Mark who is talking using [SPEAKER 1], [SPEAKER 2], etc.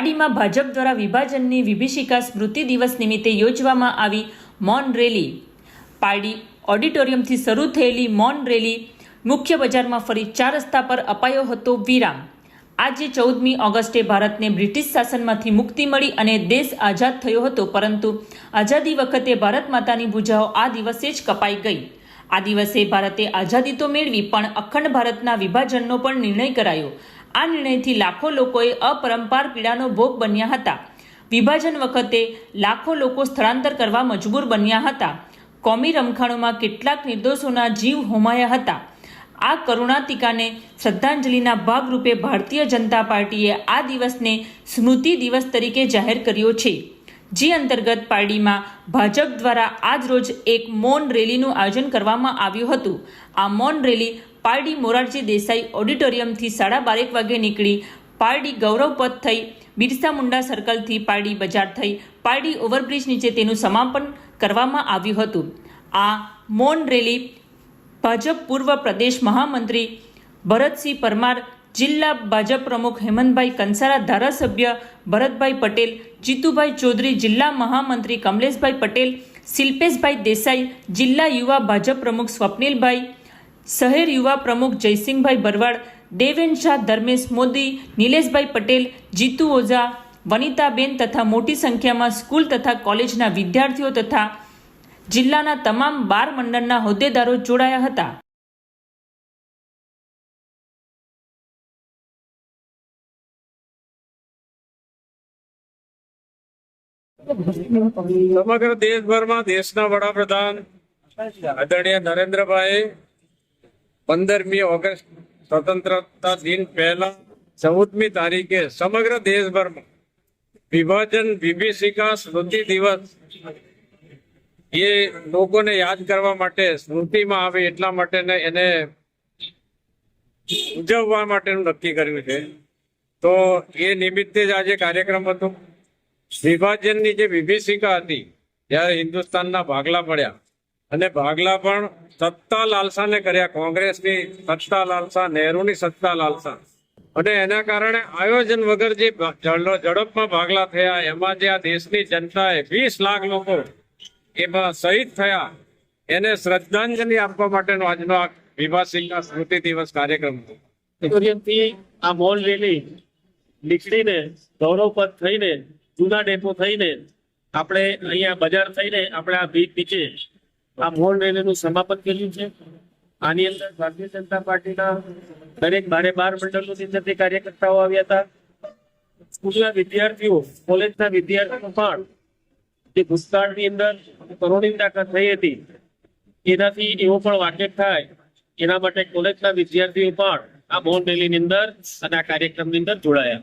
[SPEAKER 1] પાર્ટીમાં ભાજપ દ્વારા વિભાજનની વિભીષિકા સ્મૃતિ દિવસ નિમિત્તે યોજવામાં આવી મૌન રેલી. પારડી ઓડિટોરિયમથી શરૂ થયેલી મૌન રેલી મુખ્ય બજારમાં ફરી ચાર રસ્તા પર અપાયો હતો વિરામ. આજે ચૌદમી ઓગસ્ટે ભારતને બ્રિટિશ શાસનમાંથી મુક્તિ મળી અને દેશ આઝાદ થયો હતો, પરંતુ આઝાદી વખતે ભારત માતાની ભૂજાઓ આ દિવસે જ કપાઈ ગઈ. આ દિવસે ભારતે આઝાદી તો મેળવી, પણ અખંડ ભારતના વિભાજનનો પણ નિર્ણય કરાયો. આ નિર્ણયથી લાખો લોકોએ અપરંપાર પીડાનો ભોગ બન્યા હતા. વિભાજન વખતે લાખો લોકો સ્થળાંતર કરવા મજબૂર બન્યા હતા. કોમી રમખાણોમાં કેટલાક નિર્દોષોના જીવ હોમાયા હતા. આ કરુણાતિકાને શ્રદ્ધાંજલિના ભાગરૂપે ભારતીય જનતા પાર્ટીએ આ દિવસને સ્મૃતિ દિવસ તરીકે જાહેર કર્યો છે. જે અંતર્ગત પાર્ટીમાં ભાજપ દ્વારા આજરોજ એક મૌન રેલીનું આયોજન કરવામાં આવ્યું હતું. આ મૌન રેલી પારડી મોરારજી દેસાઈ ઓડિટોરિયમથી સાડા બારેક વાગે નીકળી પારડી ગૌરવપથ થઈ, બિરસા મુંડા સર્કલથી પારડી બજાર થઈ, પારડી ઓવરબ્રિજ નીચે તેનું સમાપન કરવામાં આવ્યું હતું. આ મૌન રેલી ભાજપ પૂર્વ પ્રદેશ મહામંત્રી ભરતસિંહ પરમાર જિલ્લા ભાજપ પ્રમુખ હેમંતભાઈ કંસારા ધારાસભ્ય ભરતભાઈ પટેલ, જીતુભાઈ ચૌધરી જિલ્લા મહામંત્રી કમલેશભાઈ પટેલ, શિલ્પેશભાઈ દેસાઈ જિલ્લા યુવા ભાજપ પ્રમુખ સ્વપ્નિલભાઈ, શહેર યુવા પ્રમુખ જયસિંહભાઈ ભરવાડ દેવેન શાહ, ધર્મેશ મોદી, નિલેશભાઈ પટેલ, જીતુ ઓઝા, વનિતાબેન તથા મોટી સંખ્યામાં સ્કૂલ તથા કોલેજના વિદ્યાર્થીઓ તથા જિલ્લાના તમામ બાર મંડળના હોદ્દેદારો જોડાયા હતા.
[SPEAKER 2] સમગ્ર દેશભરમાં દેશના વડાપ્રધાન આદરણીય નરેન્દ્રભાઈ, પંદરમી ઓગસ્ટ સ્વતંત્રતા દિન પહેલા ચૌદમી તારીખે સમગ્ર દેશભરમાં વિભાજન વિભીષિકા સ્મૃતિ દિવસ એ લોકોને યાદ કરવા માટે સ્મૃતિમાં આવે એટલા માટે એને ઉજવવા માટેનું નક્કી કર્યું છે. તો એ નિમિત્તે જ આજે કાર્યક્રમ હતો. વિભાજનની જે વિભીષિકા હતી ત્યારે હિન્દુસ્તાનના ભાગલા પડ્યા. અને ભાગલા પણ સત્તા લાલસાને કર્યા. કોંગ્રેસની સત્તા લાલસા, નહેરુની સત્તા લાલસા. અને એના કારણે આયોજન વગર જે ઝડપમાં ભાગલા થયા, એમાં જે આ દેશની જનતાએ વીસ લાખ લોકો એમાં શહીદ થયા, એને શ્રદ્ધાંજલિ આપવા માટેનો આજનો આ વિભાસિંહના સ્મૃતિ દિવસ કાર્યક્રમ હતો.
[SPEAKER 3] આ મોલ રેલી નીકળીને ગૌરવપથ થઈને જૂના ડેપો થઈને આપણે અહીંયા બજાર થઈને આપણે આ બીચ નીચે આ મોર રેલીનું સમાપન કર્યું છે. આની અંદર ભારતીય જનતા પાર્ટીના દરેક બારે બાર મંડળોની અંદરથી કાર્યકર્તાઓ આવ્યા હતા, સ્કૂલના વિદ્યાર્થીઓ, કોલેજના વિદ્યાર્થીઓ પણ જે ભૂતકાળની અંદર કરોડિંદા થઈ હતી, એનાથી એવો પણ વાકેફ થાય, એના માટે કોલેજના વિદ્યાર્થીઓ પણ આ મોહન રેલીની અંદર અને આ કાર્યક્રમની અંદર જોડાયા.